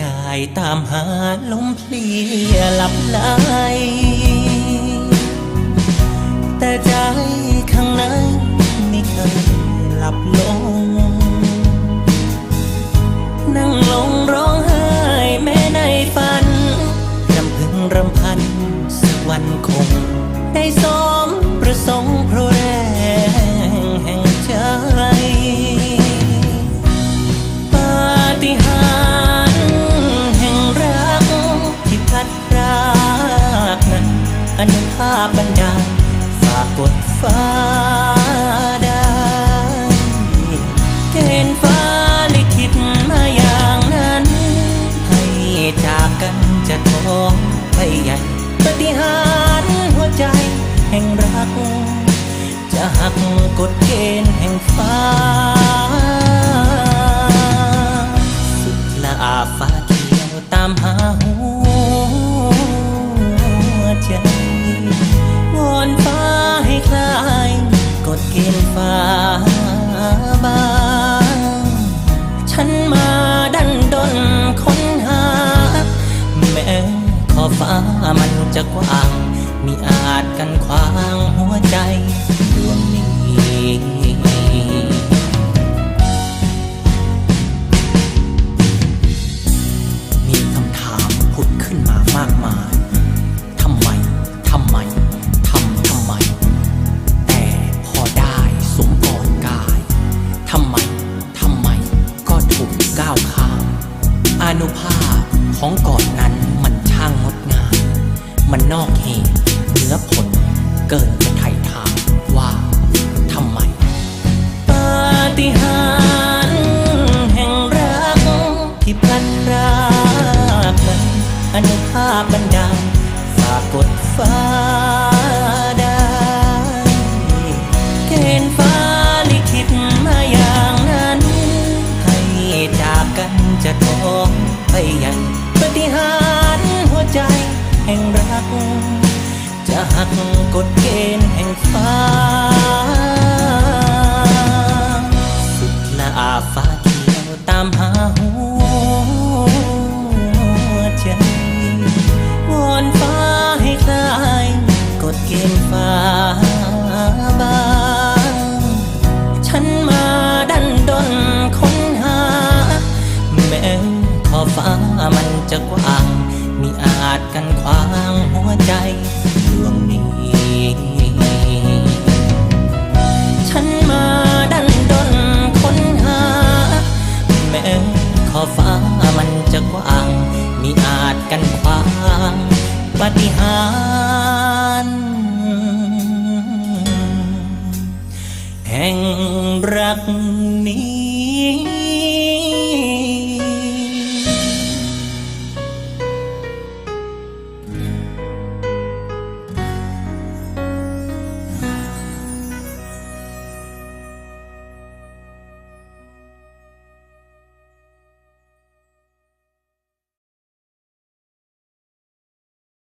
กายตามหาลมเพลียหลับไหลแต่ใจข้างในไม่เคยหลับลง นั่งลงร้องไห้แม้ในฝัน รำพึงรำพันสักวันคงได้ส อนุภาพบันดาลฝากกดฟ้าได้เกณฑ์ฟ้าลิขิตมาอย่างนั้น ให้จากกันจะท้องไปใหญ่ปฏิหารหัวใจแห่งรัก จะหักกฎเกณฑ์แห่งฟ้า สุดละอาฟ้าเขียวตามหาหัว นมาดันดนค้นหา แม้ขอฟ้ามันจะกว้าง มีอาจกันขวางหัวใจดวงนี้ มันนอกเหตุเหนือผลเกินจะไถ่ถามว่าทำไม ปาฏิหาริย์แห่งรัก ที่พลันพรากนั้นอนุภาพบันดาลฝากกดฟ้าได้เกณฑ์ฟ้าลิขิตมาอย่างนั้น ให้จากกันจะท้องไปยังปฏิหารหัวใจ แห่งรัก จะหักกฎเกณฑ์แห่งฟ้า สุดละอาฟ้าเขียวตามหาหัวใจวอนฟ้าให้คลายกฎเกณฑ์ฟ้าบางฉันมาดันดนค้นหา แม้ขอฟ้ามันจะกว้าง มีอาจกันขวางหัวใจดวงนี้ ฉันมาดันดนค้นหา แม้ขอบฟ้ามันจะกว้าง มีอาจกันขวางปฏิหารแห่ง